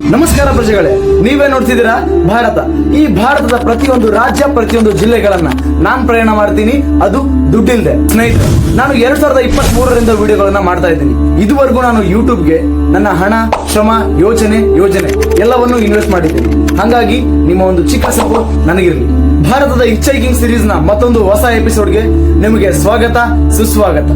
ನಮಸ್ಕಾರ ಪ್ರಜೆಗಳೇ, ನೀವೇ ನೋಡ್ತಿದ್ದೀರಾ ಭಾರತ. ಈ ಭಾರತದ ಪ್ರತಿಯೊಂದು ರಾಜ್ಯ, ಪ್ರತಿಯೊಂದು ಜಿಲ್ಲೆಗಳನ್ನ ನಾನ್ ಪ್ರಯಾಣ ಮಾಡ್ತೀನಿ. ಅದು ದುಡ್ಡಿಲ್ದೆ, ಸ್ನೇಹಿತರೆ. ನಾನು ಎರಡ್ ಸಾವಿರದ ಇಪ್ಪತ್ತ್ ಮೂರರಿಂದ ವಿಡಿಯೋಗಳನ್ನ ಮಾಡ್ತಾ ಇದ್ದೀನಿ. ಇದುವರೆಗೂ ನಾನು ಯೂಟ್ಯೂಬ್ಗೆ ನನ್ನ ಹಣ, ಶ್ರಮ ಯೋಜನೆ ಯೋಜನೆ ಎಲ್ಲವನ್ನೂ ಇನ್ವೆಸ್ಟ್ ಮಾಡಿದ್ದೀನಿ. ಹಾಗಾಗಿ ನಿಮ್ಮ ಒಂದು ಚಿಕ್ಕ ಸಪೋರ್ಟ್ ನನಗಿರಲಿ. ಭಾರತದ ಹಿಚ್ ಸಿರೀಸ್ನ ಮತ್ತೊಂದು ಹೊಸ ಎಪಿಸೋಡ್ಗೆ ನಿಮಗೆ ಸ್ವಾಗತ, ಸುಸ್ವಾಗತ.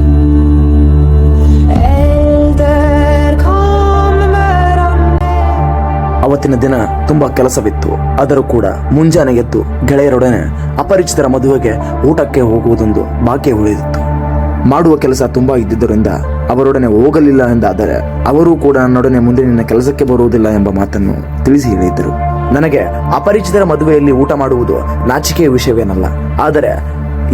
ಅವತ್ತಿನ ದಿನ ತುಂಬಾ ಕೆಲಸವಿತ್ತು. ಆದರೂ ಕೂಡ ಮುಂಜಾನೆ ಎದ್ದು ಗೆಳೆಯರೊಡನೆ ಅಪರಿಚಿತರ ಮದುವೆಗೆ ಊಟಕ್ಕೆ ಹೋಗುವುದೊಂದು ಬಾಕಿ ಉಳಿದಿತ್ತು. ಮಾಡುವ ಕೆಲಸ ತುಂಬಾ ಇದ್ದಿದ್ದರಿಂದ ಅವರೊಡನೆ ಹೋಗಲಿಲ್ಲ ಎಂದಾದರೆ ಅವರೂ ಕೂಡ ನನ್ನೊಡನೆ ಮುಂದೆ ನಿನ್ನ ಕೆಲಸಕ್ಕೆ ಬರುವುದಿಲ್ಲ ಎಂಬ ಮಾತನ್ನು ತಿಳಿಸಿ ಹೇಳಿದ್ದರು ನನಗೆ ಅಪರಿಚಿತರ ಮದುವೆಯಲ್ಲಿ ಊಟ ಮಾಡುವುದು ನಾಚಿಕೆಯ ವಿಷಯವೇನಲ್ಲ. ಆದರೆ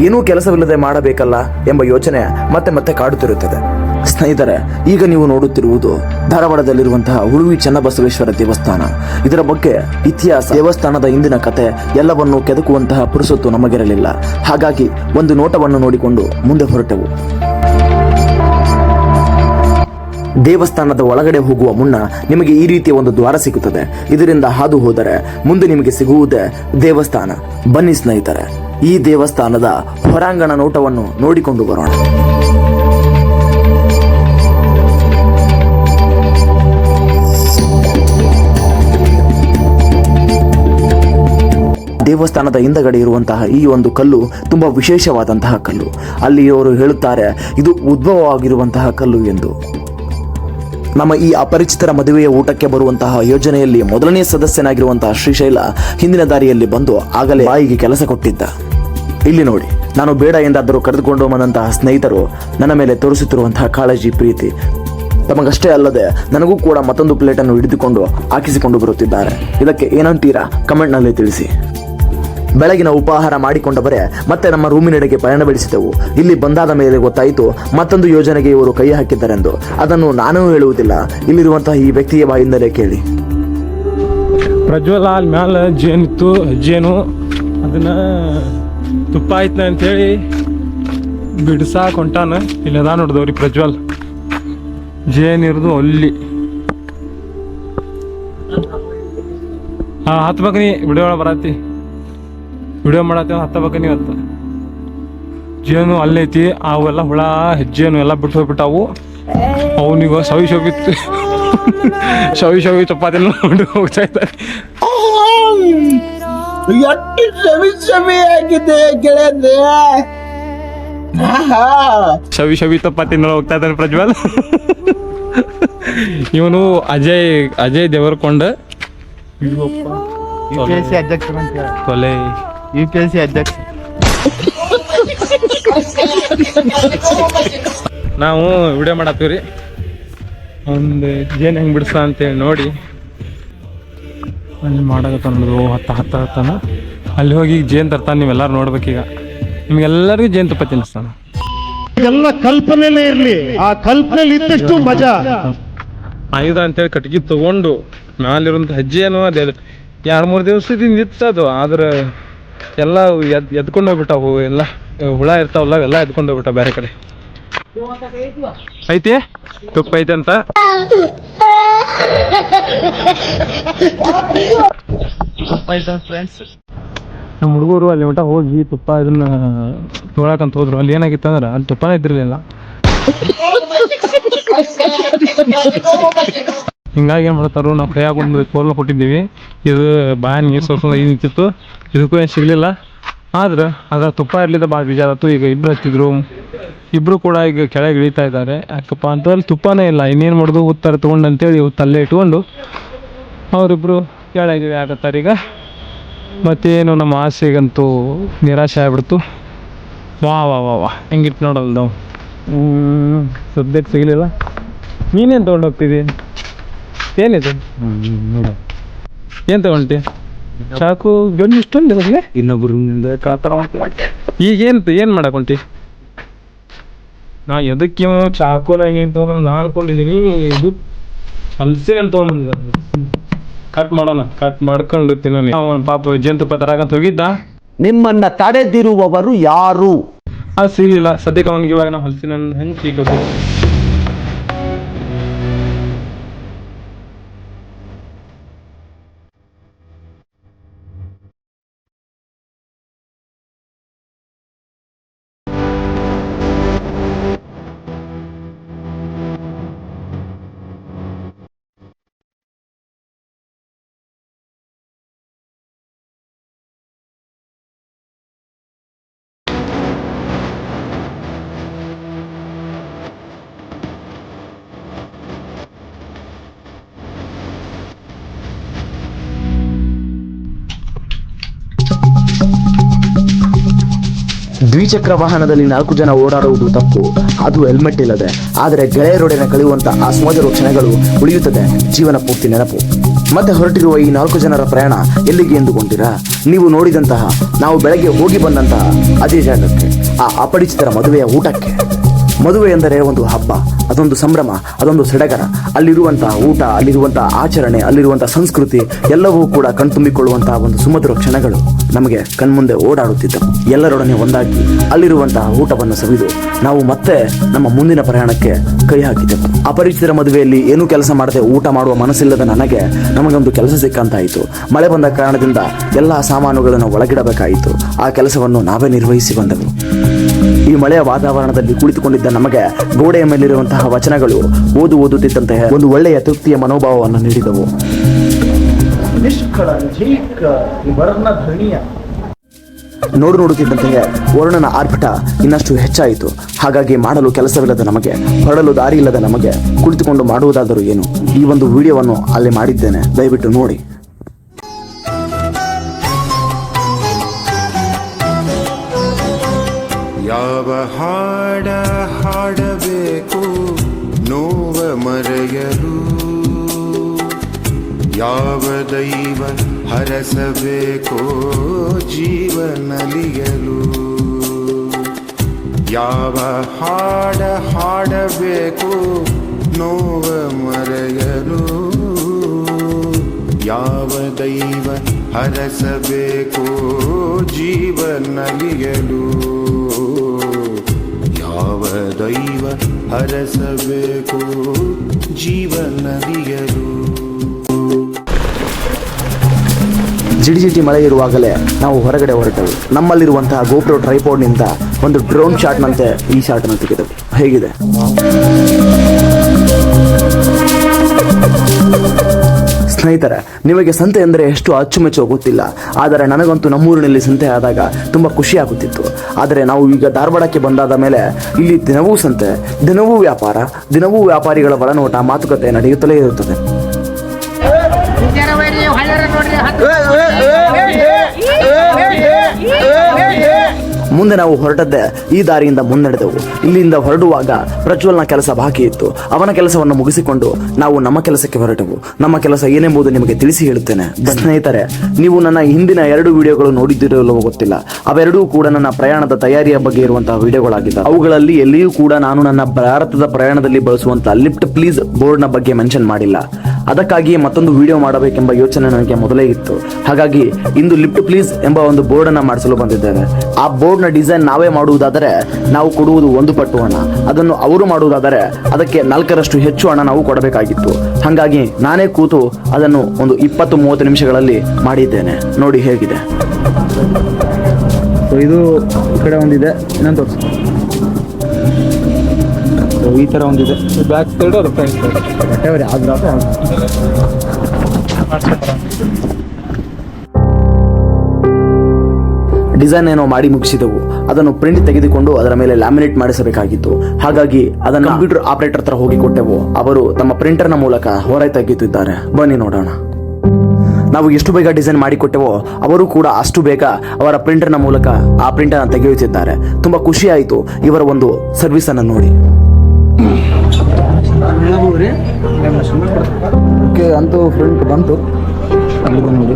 ಏನೂ ಕೆಲಸವಿಲ್ಲದೆ ಮಾಡಬೇಕಲ್ಲ ಎಂಬ ಯೋಚನೆ ಮತ್ತೆ ಮತ್ತೆ ಕಾಡುತ್ತಿರುತ್ತದೆ. ಸ್ನೇಹಿತರೆ, ಈಗ ನೀವು ನೋಡುತ್ತಿರುವುದು ಧಾರವಾಡದಲ್ಲಿರುವಂತಹ ಉಳುವಿ ಚನ್ನಬಸವೇಶ್ವರ ದೇವಸ್ಥಾನ. ಇದರ ಬಗ್ಗೆ ಇತಿಹಾಸ, ದೇವಸ್ಥಾನದ ಇಂದಿನ ಕತೆ ಎಲ್ಲವನ್ನೂ ಕೆದಕುವಂತಹ ಪುರುಸತ್ತು ನಮಗಿರಲಿಲ್ಲ. ಹಾಗಾಗಿ ಒಂದು ನೋಟವನ್ನು ನೋಡಿಕೊಂಡು ಮುಂದೆ ಹೊರಟೆವು. ದೇವಸ್ಥಾನದ ಒಳಗಡೆ ಹೋಗುವ ಮುನ್ನ ನಿಮಗೆ ಈ ರೀತಿಯ ಒಂದು ದ್ವಾರ ಸಿಗುತ್ತದೆ. ಇದರಿಂದ ಹಾದು ಹೋದರೆ ಮುಂದೆ ನಿಮಗೆ ಸಿಗುವುದೇ ದೇವಸ್ಥಾನ. ಬನ್ನಿ ಸ್ನೇಹಿತರೆ, ಈ ದೇವಸ್ಥಾನದ ಹೊರಾಂಗಣ ನೋಟವನ್ನು ನೋಡಿಕೊಂಡು ಬರೋಣ. ದೇವಸ್ಥಾನದ ಹಿಂದಗಡೆ ಇರುವಂತಹ ಈ ಒಂದು ಕಲ್ಲು ತುಂಬಾ ವಿಶೇಷವಾದಂತಹ ಕಲ್ಲು. ಅಲ್ಲಿಯವರು ಹೇಳುತ್ತಾರೆ, ಇದು ಉದ್ಭವವಾಗಿರುವಂತಹ ಕಲ್ಲು ಎಂದು. ನಮ್ಮ ಈ ಅಪರಿಚಿತರ ಮದುವೆಯ ಊಟಕ್ಕೆ ಬರುವಂತಹ ಯೋಜನೆಯಲ್ಲಿ ಮೊದಲನೇ ಸದಸ್ಯನಾಗಿರುವಂತಹ ಶ್ರೀಶೈಲ ಹಿಂದಿನ ದಾರಿಯಲ್ಲಿ ಬಂದು ಆಗಲೇ ಬಾಯಿಗೆ ಕೆಲಸ ಕೊಟ್ಟಿದ್ದ. ಇಲ್ಲಿ ನೋಡಿ, ನಾನು ಬೇಡ ಎಂದಾದರೂ ಕರೆದುಕೊಂಡು ಬಂದಂತಹ ಸ್ನೇಹಿತರು ನನ್ನ ಮೇಲೆ ತೋರಿಸುತ್ತಿರುವಂತಹ ಕಾಳಜಿ, ಪ್ರೀತಿ. ತಮಗಷ್ಟೇ ಅಲ್ಲದೆ ನನಗೂ ಕೂಡ ಮತ್ತೊಂದು ಪ್ಲೇಟನ್ನು ಹಿಡಿದುಕೊಂಡು ಹಾಕಿಸಿಕೊಂಡು ಬರುತ್ತಿದ್ದಾರೆ. ಇದಕ್ಕೆ ಏನಂತೀರಾ? ಕಮೆಂಟ್ನಲ್ಲಿ ತಿಳಿಸಿ. ಬೆಳಗಿನ ಉಪಾಹಾರ ಮಾಡಿಕೊಂಡವರೇ ಮತ್ತೆ ನಮ್ಮ ರೂಮಿನೆಡೆಗೆ ಪಯಣ ಬೆಳೆಸಿದೆವು. ಇಲ್ಲಿ ಬಂದಾದ ಮೇಲೆ ಗೊತ್ತಾಯಿತು, ಮತ್ತೊಂದು ಯೋಜನೆಗೆ ಇವರು ಕೈ ಹಾಕಿದ್ದಾರೆಂದು. ಅದನ್ನು ನಾನು ಹೇಳುವುದಿಲ್ಲ. ಇಲ್ಲಿರುವಂತಹ ಈ ವ್ಯಕ್ತಿಯ ಬಾಯಿಂದಲೇ ಕೇಳಿ. ಪ್ರಜ್ವಲ್ ಅಲ್ಲಿ ಮ್ಯಾಲ ಜೇನಿತ್ತು, ಜೇನು, ಅದನ್ನ ತುಪ್ಪ ಆಯ್ತು ಅಂತೇಳಿ ಬಿಡ್ಸಾಕ್ ಹೊಂಟಾನ ಇಲ್ಲಿ ಅದ ನೋಡ್ದವ್ರಿ ಪ್ರಜ್ವಲ್. ಜೇನ್ ಇರೋದು ಅಲ್ಲಿ ಹಾ ಹತ್ಬೇಕ ನೀ ವಿಡಿಯೋ ಬರತ್ತಿ ವಿಡಿಯೋ ಮಾಡತ್ತೇವೆ ಹತ್ತಬೇಕ ನೀವು ಹತ್ತ ಜೇನು ಅಲ್ಲೈತಿ ಅವೆಲ್ಲ ಹುಳ ಹೆಜ್ಜೇನು ಎಲ್ಲ ಬಿಟ್ಟು ಹೋಗ್ಬಿಟ್ಟಾವು ಅವನಿಗ ಸವಿ ಶೋಭಿತ್ತು ಶವಿ ಶವಿ ಚಪಾತಿ ನೋಡಿ ಹೋಗ್ತಾ ಇದ್ದಾರೆ. ಎಷ್ಟು ಚವಿ ಚವಿ ಆಗಿದೆ ಗೆಳೆಯಂದ್ರೆ ಶವಿ ಶವಿ ಚಪಾತಿ ನೋಡಿ ಹೋಗ್ತಾ ಇದ್ದಾನೆ ಪ್ರಜ್ವಲ್. ಇವನು ಅಜಯ್ ಅಜಯ್ ದೇವರಕೊಂಡ. ಕೊಲೆ. ಯು ಪಿ ಎಸ್ ಸಿ ಅಧ್ಯಕ್ಷ ನಾವು ವಿಡಿಯೋ ಮಾಡತ್ತೀವಿ ರೀ ಒಂದು ಜೇನು ಹೆಂಗೆ ಬಿಡಿಸ ಅಂತೇಳಿ ನೋಡಿ. ಅಲ್ಲಿ ಮಾಡಕತ್ತ ನೋಡೋದು ಹತ್ತ ಹತ್ತ ಹತ್ತಾನ. ಅಲ್ಲಿ ಹೋಗಿ ಜೇನು ತರ್ತಾನೆ ನೀವೆಲ್ಲರೂ ನೋಡ್ಬೇಕೀಗ ನಿಮ್ಗೆಲ್ಲರಿಗೂ ಜೇನು ತುಪ್ಪ ತಿನ್ನಿಸ್ತಾನ. ಎಲ್ಲ ಕಲ್ಪನೆನೇ ಇರ್ಲಿ. ಆ ಕಲ್ಪನೆಲಿ ಇದ್ದಷ್ಟು ಮಜಾ. ಆಯುಧ ಅಂತೇಳಿ ಕಟ್ಗಿ ತಗೊಂಡು ಮ್ಯಾಲಿರೋ ಹಜ್ಜಿ ಏನೋ ಅದೇ. ಎರಡು ಮೂರು ದಿವಸದಿಂದ ಇತ್ತದು ಆದ್ರೆ ಎಲ್ಲ ಎದ್ ಎದ್ಕೊಂಡು ಹೋಗ್ಬಿಟ್ಟಾವು ಎಲ್ಲ. ಹುಳ ಇರ್ತಾವಲ್ಲ ಎಲ್ಲ ಎದ್ಕೊಂಡು ಹೋಗ್ಬಿಟ್ಟ ಬೇರೆ ಕಡೆ. ಐತಿ? ತುಪ್ಪ ಐತೆ ಅಂತ? ನಮ್ಮ ಹುಡುಗರು ಅಲ್ಲಿ ಮಟ ಹೋಗಿ ತುಪ್ಪ ಇದನ್ನ ನೋಡಕಂತ ಹೋದ್ರು. ಅಲ್ಲಿ ಏನಾಗಿತ್ತು ಅಂದ್ರೆ ಅಲ್ಲಿ ತುಪ್ಪನೇ ಇದ್ದಿರಲಿಲ್ಲ. ಹಿಂಗಾಗಿ ಏನು ಮಾಡ್ತಾರೆ, ನಾವು ಕೈಯಾಗ ಒಂದು ಕೋಲ್ನ ಕೊಟ್ಟಿದ್ದೀವಿ. ಇದು ಬಾಯ ನೀರು ಸ್ವಲ್ಪ ಇದು ನಿಂತಿತ್ತು. ಇದಕ್ಕೂ ಏನು ಸಿಗಲಿಲ್ಲ. ಆದ್ರೆ ಅದರ ತುಪ್ಪ ಇರಲಿಲ್ಲ ಭಾಳ ಬೇಜಾರಾಯ್ತು. ಈಗ ಇಬ್ರು ಹತ್ತಿದ್ರು ಇಬ್ರು ಕೂಡ ಈಗ ಕೆಳಗೆ ಇಳಿತಾ ಇದ್ದಾರೆ. ಯಾಕಪ್ಪ ಅಂತಂದ್ರೆ ತುಪ್ಪನೇ ಇಲ್ಲ. ಇನ್ನೇನು ಮಾಡೋದು? ಉತ್ತರ ತೊಗೊಂಡು ಅಂತೇಳಿ ತಲ್ಲೇ ಇಟ್ಕೊಂಡು ಅವರಿಬ್ಬರು ಕೆಳಗೆ ಆಗತ್ತಾರೆ ಈಗ. ಮತ್ತೇನು ನಮ್ಮ ಆಸೆಗಂತೂ ನಿರಾಶೆ ಆಗ್ಬಿಡ್ತು. ವಾ ವಾ ವಾ ವಾ. ಹೆಂಗಿತ್ತು ನೋಡಲ್ಲ ನಾವು ಸದ್ಯಕ್ಕೆ ಸಿಗಲಿಲ್ಲ. ನೀನೇನು ತೊಗೊಂಡು ಹೋಗ್ತಿದ್ದಿ? ಏನಿದೆ? ಏನು ತಗೊಂಡಿ ಚಾಕು ಗೊಂದು ಇಷ್ಟೊಂದು ಇರಲಿ ಇನ್ನೊಬ್ರು ಕಾತರ ಈಗ ಏನು ಏನು ಮಾಡಕ್ ಹೊಂಟಿ? ನಾ ಎದಕ್ಕೆ ಚಾಕು ಏನು ತೊಗೊಂಡು ನಾ ಅನ್ಕೊಂಡಿದ್ದೀನಿ ಇದು ಹಲ್ಸೆ ಅಂತ ತೊಗೊಂಡು ಕಟ್ ಮಾಡೋಣ. ಕಟ್ ಮಾಡ್ಕೊಂಡು ತಿನ್ನೋಣ ಅವನ ಪಾಪ ಜೇನುತುಪ್ಪ ತರಕಂತ ಹೋಗಿದ್ದ? ನಿಮ್ಮನ್ನ ತಡೆದಿರುವವರು ಯಾರು? ಅದು ಸಿಗಲಿಲ್ಲ. ಸದ್ಯಕ್ಕೆ ಅವನಿಗೆ ಇವಾಗ ನಾವು ಹಲ್ಸಿನ ಹಂಚಿ ದ್ವಿಚಕ್ರ ವಾಹನದಲ್ಲಿ ನಾಲ್ಕು ಜನ ಓಡಾಡುವುದು ತಪ್ಪು. ಅದು ಹೆಲ್ಮೆಟ್ ಇಲ್ಲದೆ. ಆದರೆ ಗೆಳೆಯರೊಡನೆ ಕಳೆಯುವಂತಹ ಆ ಸುಮಧುರ ಕ್ಷಣಗಳು ಉಳಿಯುತ್ತದೆ. ಜೀವನ ಪೂರ್ತಿ ನೆನಪು. ಮತ್ತೆ ಹೊರಟಿರುವ ಈ ನಾಲ್ಕು ಜನರ ಪ್ರಯಾಣ ಎಲ್ಲಿಗೆ ಎಂದುಕೊಂಡಿರಾ? ನೀವು ನೋಡಿದಂತಹ, ನಾವು ಬೆಳಗ್ಗೆ ಹೋಗಿ ಬಂದಂತಹ ಅದೇ ಜಾಗಕ್ಕೆ, ಆ ಅಪರಿಚಿತರ ಮದುವೆಯ ಊಟಕ್ಕೆ. ಮದುವೆ ಎಂದರೆ ಒಂದು ಹಬ್ಬ, ಅದೊಂದು ಸಂಭ್ರಮ, ಅದೊಂದು ಸಡಗರ. ಅಲ್ಲಿರುವಂತಹ ಊಟ, ಅಲ್ಲಿರುವಂತಹ ಆಚರಣೆ, ಅಲ್ಲಿರುವಂತಹ ಸಂಸ್ಕೃತಿ, ಎಲ್ಲವೂ ಕೂಡ ಕಣ್ತುಂಬಿಕೊಳ್ಳುವಂತಹ ಒಂದು ಸುಮಧುರ ಕ್ಷಣಗಳು. ನಮಗೆ ಕಣ್ಮುಂದೆ ಓಡಾಡುತ್ತಿದ್ದವು. ಎಲ್ಲರೊಡನೆ ಒಂದಾಗಿ ಅಲ್ಲಿರುವಂತಹ ಊಟವನ್ನು ಸವಿದು ನಾವು ಮತ್ತೆ ನಮ್ಮ ಮುಂದಿನ ಪ್ರಯಾಣಕ್ಕೆ ಕೈ ಹಾಕಿದ್ದೆವು ಅಪರಿಚಿತರ ಮದುವೆಯಲ್ಲಿ ಏನೂ ಕೆಲಸ ಮಾಡದೆ ಊಟ ಮಾಡುವ ಮನಸ್ಸಿಲ್ಲದ ನನಗೆ ನಮಗೊಂದು ಕೆಲಸ ಸಿಕ್ಕಂತಾಯಿತು. ಮಳೆ ಬಂದ ಕಾರಣದಿಂದ ಎಲ್ಲ ಸಾಮಾನುಗಳನ್ನು ಒಳಗಿಡಬೇಕಾಯಿತು. ಆ ಕೆಲಸವನ್ನು ನಾವೇ ನಿರ್ವಹಿಸಿ ಬಂದೆವು. ಈ ಮಳೆಯ ವಾತಾವರಣದಲ್ಲಿ ಕುಳಿತುಕೊಂಡಿದ್ದ ನಮಗೆ ಗೋಡೆಯ ಮೇಲಿರುವಂತಹ ವಚನಗಳು ಓದು ಓದುತ್ತಿದ್ದಂತೆ ಒಂದು ಒಳ್ಳೆಯ ತೃಪ್ತಿಯ ಮನೋಭಾವವನ್ನು ನೀಡಿದವು. ನೋಡು ನೋಡುತ್ತಿದ್ದಂತೆಯೇ ವರ್ಣನ ಆರ್ಭಟ ಇನ್ನಷ್ಟು ಹೆಚ್ಚಾಯಿತು. ಹಾಗಾಗಿ ಮಾಡಲು ಕೆಲಸವಿಲ್ಲದ ನಮಗೆ, ಹೊರಡಲು ದಾರಿ ಇಲ್ಲದ ನಮಗೆ ಕುಳಿತುಕೊಂಡು ಮಾಡುವುದಾದರೂ ಏನು? ಈ ಒಂದು ವಿಡಿಯೋವನ್ನು ಅಲ್ಲಿ ಮಾಡಿದ್ದೇನೆ. ದಯವಿಟ್ಟು ನೋಡಿ. ಯಾವ ಹಾಡ ಹಾಡಬೇಕು, ನೋವ ಮರೆಯಲು. ಯಾವ ದೈವ ಹರಸಬೇಕೋ ಜೀವನಲಿಯಲು? ಯಾವ ಹಾಡ ಹಾಡಬೇಕು ನೋವ ಮರೆಯಲು? ಯಾವ ದೈವ ಹರಸಬೇಕೋ ಜೀವನಲಿಯಲು? ಯಾವ ದೈವ ಹರಸಬೇಕು ಜೀವನಲಿಯಲು? ಜಿಟಿ ಮಳೆ ಇರುವಾಗಲೇ ನಾವು ಹೊರಗಡೆ ಹೊರಟೆವು. ನಮ್ಮಲ್ಲಿರುವಂತಹ ಗೋಪ್ರೋ ಟ್ರೈಪೋಡ್ನಿಂದ ಒಂದು ಡ್ರೋನ್ ಶಾಟ್ನಂತೆ ಈ ಶಾಟ್ನ ತೆಗೆದವು. ಹೇಗಿದೆ? ಸ್ನೇಹಿತರ, ನಿಮಗೆ ಸಂತೆ ಎಂದರೆ ಎಷ್ಟು ಅಚ್ಚುಮೆಚ್ಚು ಗೊತ್ತಿಲ್ಲ. ಆದರೆ ನನಗಂತೂ ನಮ್ಮೂರಿನಲ್ಲಿ ಸಂತೆ ಆದಾಗ ತುಂಬ ಖುಷಿ ಆಗುತ್ತಿತ್ತು. ಆದರೆ ನಾವು ಈಗ ಧಾರವಾಡಕ್ಕೆ ಬಂದಾದ ಮೇಲೆ ಇಲ್ಲಿ ದಿನವೂ ಸಂತೆ, ದಿನವೂ ವ್ಯಾಪಾರ, ದಿನವೂ ವ್ಯಾಪಾರಿಗಳ ಒಳನೋಟ ಮಾತುಕತೆ ನಡೆಯುತ್ತಲೇ ಇರುತ್ತದೆ. ಮುಂದೆ ನಾವು ಹೊರಟದ್ದೇ ಈ ದಾರಿಯಿಂದ ಮುನ್ನಡೆದೆವು. ಇಲ್ಲಿಂದ ಹೊರಡುವಾಗ ಪ್ರಜ್ವಲ್ನ ಕೆಲಸ ಬಾಕಿ ಇತ್ತು. ಅವನ ಕೆಲಸವನ್ನು ಮುಗಿಸಿಕೊಂಡು ನಾವು ನಮ್ಮ ಕೆಲಸಕ್ಕೆ ಹೊರಟೆವು. ನಮ್ಮ ಕೆಲಸ ಏನೆಂಬುದು ನಿಮಗೆ ತಿಳಿಸಿ ಹೇಳುತ್ತೇನೆ. ಸ್ನೇಹಿತರೆ, ನೀವು ನನ್ನ ಹಿಂದಿನ ಎರಡು ವಿಡಿಯೋಗಳು ನೋಡಿದ್ದಿರಲ್ಲವೋ ಗೊತ್ತಿಲ್ಲ. ಅವೆರಡೂ ಕೂಡ ನನ್ನ ಪ್ರಯಾಣದ ತಯಾರಿಯ ಬಗ್ಗೆ ಇರುವಂತಹ ವಿಡಿಯೋಗಳಾಗಿದ್ದ ಅವುಗಳಲ್ಲಿ ಎಲ್ಲಿಯೂ ಕೂಡ ನಾನು ನನ್ನ ಭಾರತದ ಪ್ರಯಾಣದಲ್ಲಿ ಬಳಸುವಂತಹ ಲಿಫ್ಟ್ ಪ್ಲೀಸ್ ಬೋರ್ಡ್ನ ಬಗ್ಗೆ ಮೆನ್ಷನ್ ಮಾಡಿಲ್ಲ. ಅದಕ್ಕಾಗಿಯೇ ಮತ್ತೊಂದು ವಿಡಿಯೋ ಮಾಡಬೇಕೆಂಬ ಯೋಚನೆ ನನಗೆ ಮೊದಲೇ ಇತ್ತು. ಹಾಗಾಗಿ ಇಂದು ಲಿಫ್ಟ್ ಪ್ಲೀಸ್ ಎಂಬ ಒಂದು ಬೋರ್ಡ್ ಅನ್ನ ಮಾಡಿಸಲು ಬಂದಿದ್ದೇವೆ. ಆ ಬೋರ್ಡ್ನ ಡಿಸೈನ್ ನಾವೇ ಮಾಡುವುದಾದರೆ ನಾವು ಕೊಡುವುದು ಒಂದು ಪಟ್ಟು ಹಣ. ಅದನ್ನು ಅವರು ಮಾಡುವುದಾದರೆ ಅದಕ್ಕೆ ನಾಲ್ಕರಷ್ಟು ಹೆಚ್ಚು ಹಣ ನಾವು ಕೊಡಬೇಕಾಗಿತ್ತು. ಹಾಗಾಗಿ ನಾನೇ ಕೂತು ಅದನ್ನು ಒಂದು ಇಪ್ಪತ್ತು ಮೂವತ್ತು ನಿಮಿಷಗಳಲ್ಲಿ ಮಾಡಿದ್ದೇನೆ. ನೋಡಿ ಹೇಗಿದೆ. ಇದು ಈ ಕಡೆ ಒಂದಿದೆ. ಇನ್ನೊಂದು ಈ ತರ ಒಂದಿದೆ. ಬ್ಯಾಕ್ ಸೈಡ್ ಅದು ಫ್ರಂಟ್ ಸೈಡ್ ಡಿಸೈನ್ ಏನೋ ಮಾಡಿ ಮುಗಿಸಿದೆವು. ಅದನ್ನು ಪ್ರಿಂಟ್ ತೆಗೆದುಕೊಂಡು ಅದರ ಮೇಲೆ ಲ್ಯಾಮಿನೇಟ್ ಮಾಡಿಸಬೇಕಾಗಿತ್ತು. ಹಾಗಾಗಿ ಅದನ್ನು ಕಂಪ್ಯೂಟರ್ ಆಪರೇಟರ್ ಹತ್ರ ಹೋಗಿ ಕೊಟ್ಟೆವು. ಅವರು ತಮ್ಮ ಪ್ರಿಂಟರ್ನ ಮೂಲಕ ಹೊರ ತೆಗೆಯುತ್ತಿದ್ದಾರೆ. ಬನ್ನಿ ನೋಡೋಣ. ನಾವು ಎಷ್ಟು ಬೇಗ ಡಿಸೈನ್ ಮಾಡಿಕೊಟ್ಟೆವೋ ಅವರು ಕೂಡ ಅಷ್ಟು ಬೇಗ ಅವರ ಪ್ರಿಂಟರ್ನ ಮೂಲಕ ಆ ಪ್ರಿಂಟರ್ನ ತೆಗೆಯುತ್ತಿದ್ದಾರೆ. ತುಂಬಾ ಖುಷಿ ಆಯಿತು. ಇವರ ಒಂದು ಸರ್ವಿಸ್ ಅನ್ನು ಅಂತೂ ಬಂತು. ನೋಡಿ.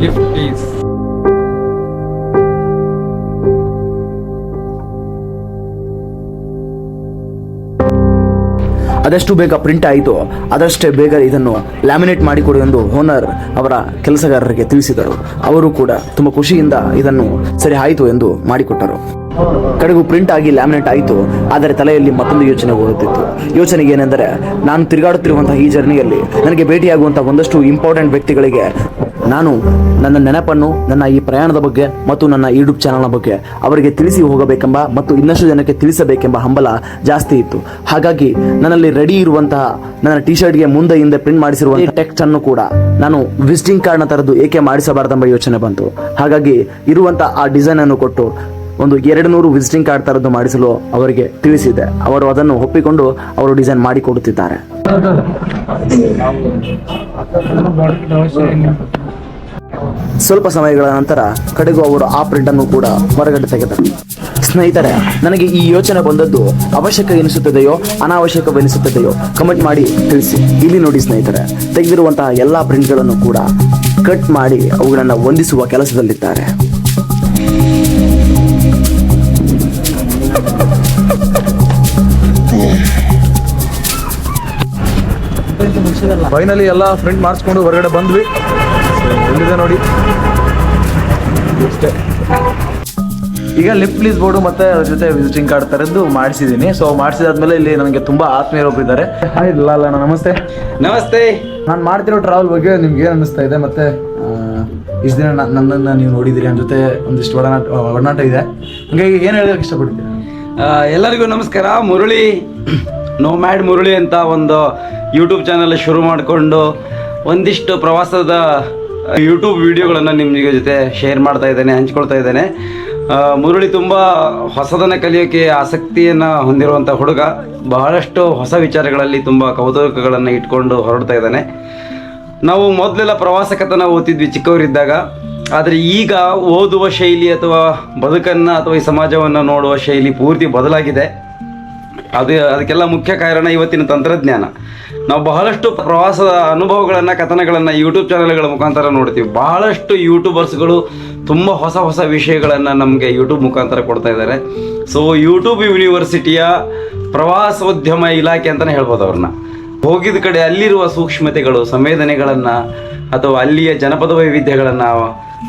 ಲಿಫ್ಟ್ ಅದೆಷ್ಟು ಬೇಗ ಪ್ರಿಂಟ್ ಆಯಿತು ಅದಷ್ಟೇ ಬೇಗ ಇದನ್ನು ಲ್ಯಾಮಿನೇಟ್ ಮಾಡಿಕೊಡು ಎಂದು ಓನರ್ ಅವರ ಕೆಲಸಗಾರರಿಗೆ ತಿಳಿಸಿದರು. ಅವರು ಕೂಡ ತುಂಬ ಖುಷಿಯಿಂದ ಇದನ್ನು ಸರಿ ಆಯಿತು ಎಂದು ಮಾಡಿಕೊಟ್ಟರು. ಕಡೆಗೂ ಪ್ರಿಂಟ್ ಆಗಿ ಲ್ಯಾಮಿನೇಟ್ ಆಯಿತು, ಆದರೆ ತಲೆಯಲ್ಲಿ ಮತ್ತೊಂದು ಯೋಚನೆ ಹೋಗುತ್ತಿತ್ತು. ಯೋಚನೆಗೆ ಏನೆಂದರೆ, ನಾನು ತಿರುಗಾಡುತ್ತಿರುವಂತಹ ಈ ಜರ್ನಿಯಲ್ಲಿ ನನಗೆ ಭೇಟಿಯಾಗುವಂತಹ ಒಂದಷ್ಟು ಇಂಪಾರ್ಟೆಂಟ್ ವ್ಯಕ್ತಿಗಳಿಗೆ ನಾನು ನನ್ನ ನೆನಪನ್ನು, ನನ್ನ ಈ ಪ್ರಯಾಣದ ಬಗ್ಗೆ ಮತ್ತು ನನ್ನ ಯೂಟ್ಯೂಬ್ ಚಾನಲ್ನ ಬಗ್ಗೆ ಅವರಿಗೆ ತಿಳಿಸಿ ಹೋಗಬೇಕೆಂಬ ಮತ್ತು ಇನ್ನಷ್ಟು ಜನಕ್ಕೆ ತಿಳಿಸಬೇಕೆಂಬ ಹಂಬಲ ಜಾಸ್ತಿ ಇತ್ತು. ಹಾಗಾಗಿ ನನ್ನಲ್ಲಿ ರೆಡಿ ಇರುವಂತಹ ನನ್ನ ಟಿ ಶರ್ಟ್ಗೆ ಮುಂದೆ ಹಿಂದೆ ಪ್ರಿಂಟ್ ಮಾಡಿಸಿರುವ ಟೆಕ್ಸ್ಟ್ ಅನ್ನು ಕೂಡ ನಾನು ವಿಸಿಟಿಂಗ್ ಕಾರ್ಡ್ನ ತರದ್ದು ಏಕೆ ಮಾಡಿಸಬಾರದೆಂಬ ಯೋಚನೆ ಬಂತು. ಹಾಗಾಗಿ ಇರುವಂತಹ ಆ ಡಿಸೈನ್ ಅನ್ನು ಕೊಟ್ಟು ಒಂದು ಎರಡು ನೂರು ವಿಸಿಟಿಂಗ್ ಕಾರ್ಡ್ ತರದ್ದು ಮಾಡಿಸಲು ಅವರಿಗೆ ತಿಳಿಸಿದೆ. ಅವರು ಅದನ್ನು ಒಪ್ಪಿಕೊಂಡು ಅವರು ಡಿಸೈನ್ ಮಾಡಿ ಕೊಡುತ್ತಿದ್ದಾರೆ. ಸ್ವಲ್ಪ ಸಮಯಗಳ ನಂತರ ಕಡೆಗೂ ಅವರು ಆ ಪ್ರಿಂಟ್ ಅನ್ನು ಕೂಡ ಹೊರಗಡೆ ತೆಗೆದರು. ಸ್ನೇಹಿತರೆ, ನನಗೆ ಈ ಯೋಚನೆ ಬಂದದ್ದು ಅವಶ್ಯಕ ಎನಿಸುತ್ತದೆಯೋ ಅನಾವಶ್ಯಕವೆನಿಸುತ್ತದೆಯೋ ಕಮೆಂಟ್ ಮಾಡಿ ತಿಳಿಸಿ. ಇಲ್ಲಿ ನೋಡಿ ಸ್ನೇಹಿತರೆ, ತೆಗೆದಿರುವಂತಹ ಎಲ್ಲಾ ಪ್ರಿಂಟ್ಗಳನ್ನು ಕೂಡ ಕಟ್ ಮಾಡಿ ಅವುಗಳನ್ನು ಹೊಂದಿಸುವ ಕೆಲಸದಲ್ಲಿದ್ದಾರೆ. ಫೈನಲಿ ಎಲ್ಲ ಫ್ರೆಂಡ್ ಮಾಡಿಸ್ಕೊಂಡು ಹೊರಗಡೆ ಬಂದ್ವಿ. ಎಲ್ಲಿದೆ ನೋಡಿ. ಅಷ್ಟೇ ಈಗ ಲಿಫ್ಟ್ ಪ್ಲೀಸ್ ಬೋರ್ಡು ಮತ್ತೆ ಅದ್ರ ಜೊತೆ ವಿಸಿಟಿಂಗ್ ಕಾರ್ಡ್ ತರದ್ದು ಮಾಡಿಸಿದ್ದೀನಿ ಸೊ ಮಾಡಿಸಿದಾದ್ಮೇಲೆ ಇಲ್ಲಿ ನನಗೆ ತುಂಬಾ ಆತ್ಮೀಯರು ಒಬ್ರು ಇದ್ದಾರೆ ಹಾಯ್ ಲಾಲ ನಮಸ್ತೆ. ನಮಸ್ತೆ. ನಾನು ಮಾಡ್ತಿರೋ ಟ್ರಾವೆಲ್ ಬಗ್ಗೆ ನಿಮ್ಗೆ ಏನು ಅನಿಸ್ತಾ ಇದೆ? ಮತ್ತೆ ಇಷ್ಟು ದಿನ ನನ್ನನ್ನು ನೀವು ನೋಡಿದಿರಿ ನನ್ನ ಜೊತೆ ಒಂದಿಷ್ಟು ಒಡನಾಟ ಒಡನಾಟ ಇದೆ. ಹಂಗಾಗಿ ಏನು ಹೇಳೋಕೆ ಇಷ್ಟಪಡ್ತೀನಿ ಎಲ್ಲರಿಗೂ ನಮಸ್ಕಾರ. ಮುರಳಿ. ನೋ ಮ್ಯಾಡ್ ಮುರಳಿ ಅಂತ ಒಂದು ಯೂಟ್ಯೂಬ್ ಚಾನಲ್ ಶುರು ಮಾಡಿಕೊಂಡು ಒಂದಿಷ್ಟು ಪ್ರವಾಸದ ಯೂಟ್ಯೂಬ್ ವಿಡಿಯೋಗಳನ್ನು ನಿಮ್ಮ ಜೊತೆ ಶೇರ್ ಮಾಡ್ತಾ ಇದ್ದೇನೆ, ಹಂಚ್ಕೊಳ್ತಾ ಇದ್ದೇನೆ. ಮುರುಳಿ ತುಂಬ ಹೊಸದನ್ನು ಕಲಿಯೋಕ್ಕೆ ಆಸಕ್ತಿಯನ್ನು ಹೊಂದಿರುವಂಥ ಹುಡುಗ. ಬಹಳಷ್ಟು ಹೊಸ ವಿಚಾರಗಳಲ್ಲಿ ತುಂಬ ಕೌತುಕಗಳನ್ನು ಇಟ್ಕೊಂಡು ಹೊರಡ್ತಾ ಇದ್ದಾನೆ. ನಾವು ಮೊದಲೆಲ್ಲ ಪ್ರವಾಸ ಕಥನ ಓದ್ತಿದ್ವಿ ಚಿಕ್ಕವರಿದ್ದಾಗ. ಆದರೆ ಈಗ ಓದುವ ಶೈಲಿ ಅಥವಾ ಬದುಕನ್ನು ಅಥವಾ ಈ ಸಮಾಜವನ್ನು ನೋಡುವ ಶೈಲಿ ಪೂರ್ತಿ ಬದಲಾಗಿದೆ. ಅದು ಅದಕ್ಕೆಲ್ಲ ಮುಖ್ಯ ಕಾರಣ ಇವತ್ತಿನ ತಂತ್ರಜ್ಞಾನ. ನಾವು ಬಹಳಷ್ಟು ಪ್ರವಾಸದ ಅನುಭವಗಳನ್ನು, ಕಥನಗಳನ್ನು ಯೂಟ್ಯೂಬ್ ಚಾನಲ್ಗಳ ಮುಖಾಂತರ ನೋಡ್ತೀವಿ. ಬಹಳಷ್ಟು ಯೂಟ್ಯೂಬರ್ಸ್ಗಳು ತುಂಬ ಹೊಸ ಹೊಸ ವಿಷಯಗಳನ್ನು ನಮಗೆ ಯೂಟ್ಯೂಬ್ ಮುಖಾಂತರ ಕೊಡ್ತಾ ಇದ್ದಾರೆ. ಸೊ ಯೂಟ್ಯೂಬ್ ಯೂನಿವರ್ಸಿಟಿಯ ಪ್ರವಾಸೋದ್ಯಮ ಇಲಾಖೆ ಅಂತಲೇ ಹೇಳ್ಬೋದು ಅವ್ರನ್ನ. ಹೋಗಿದ ಕಡೆ ಅಲ್ಲಿರುವ ಸೂಕ್ಷ್ಮತೆಗಳು, ಸಂವೇದನೆಗಳನ್ನು, ಅಥವಾ ಅಲ್ಲಿಯ ಜನಪದ ವೈವಿಧ್ಯಗಳನ್ನು,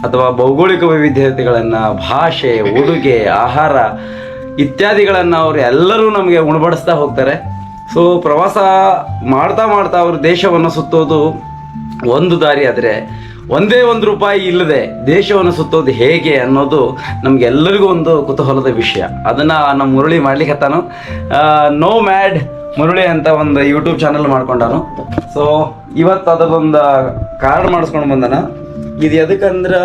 ಅಥವಾ ಭೌಗೋಳಿಕ ವೈವಿಧ್ಯತೆಗಳನ್ನು, ಭಾಷೆ, ಉಡುಗೆ, ಆಹಾರ ಇತ್ಯಾದಿಗಳನ್ನು ಅವರು ಎಲ್ಲರೂ ನಮಗೆ ಉಣಬಡಿಸ್ತಾ ಹೋಗ್ತಾರೆ. ಸೊ ಪ್ರವಾಸ ಮಾಡ್ತಾ ಮಾಡ್ತಾ ಅವರು ದೇಶವನ್ನು ಸುತ್ತೋದು ಒಂದು ದಾರಿ ಆದರೆ ಒಂದೇ ಒಂದು ರೂಪಾಯಿ ಇಲ್ಲದೆ ದೇಶವನ್ನು ಸುತ್ತೋದು ಹೇಗೆ ಅನ್ನೋದು ನಮಗೆಲ್ಲರಿಗೂ ಒಂದು ಕುತೂಹಲದ ವಿಷಯ. ಅದನ್ನು ನಮ್ಮ ಮುರಳಿ ಮಾಡ್ಲಿಕ್ಕೆ ನೋ ಮ್ಯಾಡ್ ಮುರಳಿ ಅಂತ ಒಂದು ಯೂಟ್ಯೂಬ್ ಚಾನಲ್ ಮಾಡ್ಕೊಂಡಾನು. ಸೊ ಇವತ್ತು ಅದರದೊಂದು ಕಾರ್ಡ್ ಮಾಡಿಸ್ಕೊಂಡು ಬಂದನ. ಇದು ಎದಕ್ಕಂದ್ರೆ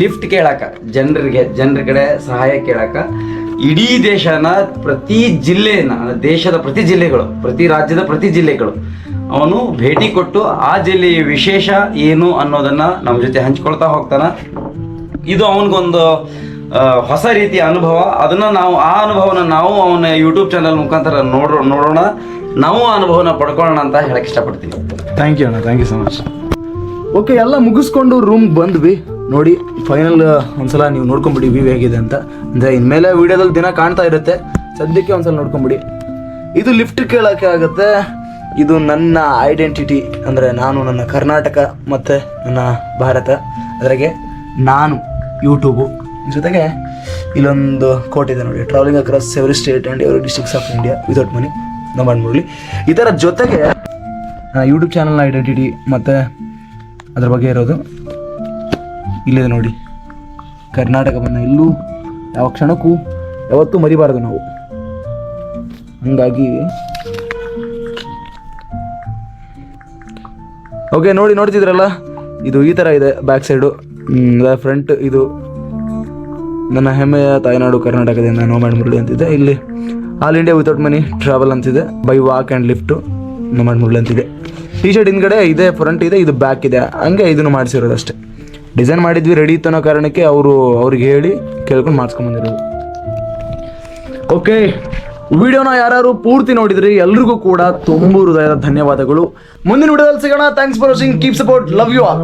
ಲಿಫ್ಟ್ ಕೇಳಾಕ, ಜನರಿಗೆ, ಜನರ ಕಡೆ ಸಹಾಯ ಕೇಳಾಕ. ಇಡೀ ದೇಶನ ಪ್ರತಿ ಜಿಲ್ಲೆಯನ್ನ ದೇಶದ ಪ್ರತಿ ಜಿಲ್ಲೆಗಳು ಪ್ರತಿ ರಾಜ್ಯದ ಪ್ರತಿ ಜಿಲ್ಲೆಗಳು ಅವನು ಭೇಟಿ ಕೊಟ್ಟು ಆ ಜಿಲ್ಲೆಯ ವಿಶೇಷ ಏನು ಅನ್ನೋದನ್ನ ನಮ್ಮ ಜೊತೆ ಹಂಚ್ಕೊಳ್ತಾ ಹೋಗ್ತಾನ. ಇದು ಅವನಿಗೊಂದು ಹೊಸ ರೀತಿಯ ಅನುಭವ. ಅದನ್ನ ನಾವು ಆ ಅನುಭವನ ನಾವು ಅವನ ಯೂಟ್ಯೂಬ್ ಚಾನಲ್ ಮುಖಾಂತರ ನೋಡೋ ನೋಡೋಣ. ನಾವು ಆ ಅನುಭವನ ಪಡ್ಕೊಳ್ಳೋಣ ಅಂತ ಹೇಳಕ್ ಇಷ್ಟಪಡ್ತೀನಿ. ಥ್ಯಾಂಕ್ ಯು ಅಣ್ಣ thank you so much okay ಎಲ್ಲ ಮುಗಿಸ್ಕೊಂಡು ರೂಮ್ ಬಂದ್ವಿ. ನೋಡಿ ಫೈನಲ್ ಒಂದ್ಸಲ ನೀವು ನೋಡ್ಕೊಂಬಿಡಿ ವ್ಯೂ ಹೇಗಿದೆ ಅಂತ. ಅಂದರೆ ಇನ್ಮೇಲೆ ವಿಡಿಯೋದಲ್ಲಿ ದಿನ ಕಾಣ್ತಾ ಇರುತ್ತೆ. ಸದ್ಯಕ್ಕೆ ಒಂದ್ಸಲ ನೋಡ್ಕೊಂಬಿಡಿ. ಇದು ಲಿಫ್ಟ್ ಕೇಳೋಕ್ಕೆ ಆಗುತ್ತೆ. ಇದು ನನ್ನ ಐಡೆಂಟಿಟಿ ಅಂದರೆ ನಾನು ನನ್ನ ಕರ್ನಾಟಕ ಮತ್ತು ನನ್ನ ಭಾರತ. ಅದರಾಗೆ ನಾನು ಯೂಟ್ಯೂಬು ಜೊತೆಗೆ ಇಲ್ಲೊಂದು ಕೋಟ್ ಇದೆ ನೋಡಿ. Travelling across every state and every districts of India without money ನಮ್ಮ ಮುರಳಿ ಇದರ ಜೊತೆಗೆ ಯೂಟ್ಯೂಬ್ ಚಾನಲ್ನ ಐಡೆಂಟಿಟಿ ಮತ್ತು ಅದ್ರ ಬಗ್ಗೆ ಇರೋದು. ಇಲ್ಲಿದೆ ನೋಡಿ. ಕರ್ನಾಟಕವನ್ನು ಎಲ್ಲೂ ಯಾವ ಕ್ಷಣಕ್ಕೂ ಯಾವತ್ತೂ ಮರಿಬಾರದು ನಾವು. ಹಂಗಾಗಿ ಓಕೆ ನೋಡಿ, ನೋಡ್ತಿದ್ರಲ್ಲ? ಇದು ಈ ಥರ ಇದೆ ಬ್ಯಾಕ್ ಸೈಡು ಫ್ರಂಟ್ ಇದು ನನ್ನ ಹೆಮ್ಮೆಯ ತಾಯ್ನಾಡು ಕರ್ನಾಟಕದಿಂದ ನೋಮ್ಯಾಡ್ ಮುರಳಿ ಅಂತಿದೆ. ಇಲ್ಲಿ all India without money travel ಅಂತಿದೆ. By walk and lift nomad Murali ಅಂತಿದೆ. ಟಿ ಶರ್ಟ್ ಹಿಂದ್ಗಡೆ ಇದೆ ಫ್ರಂಟ್ ಇದೆ, ಇದು ಬ್ಯಾಕ್ ಇದೆ. ಹಂಗೆ ಇದನ್ನು ಮಾಡಿಸಿರೋದು ಅಷ್ಟೇ. ಡಿಸೈನ್ ಮಾಡಿದ್ವಿ ರೆಡಿ ಇತ್ತು ಅನ್ನೋ ಕಾರಣಕ್ಕೆ ಅವರು ಅವ್ರಿಗೆ ಹೇಳಿ ಕೇಳ್ಕೊಂಡು ಮಾಡಿಸ್ಕೊಂಬಂದಿರೋದು ಓಕೆ ವಿಡಿಯೋನ ಯಾರು ಪೂರ್ತಿ ನೋಡಿದ್ರಿ, ಎಲ್ರಿಗೂ ಕೂಡ ತುಂಬು ಹೃದಯದ ಧನ್ಯವಾದಗಳು. ಮುಂದಿನ ವಿಡಿಯೋದಲ್ಲಿ ಸಿಗೋಣ. Thanks for watching keep support love you all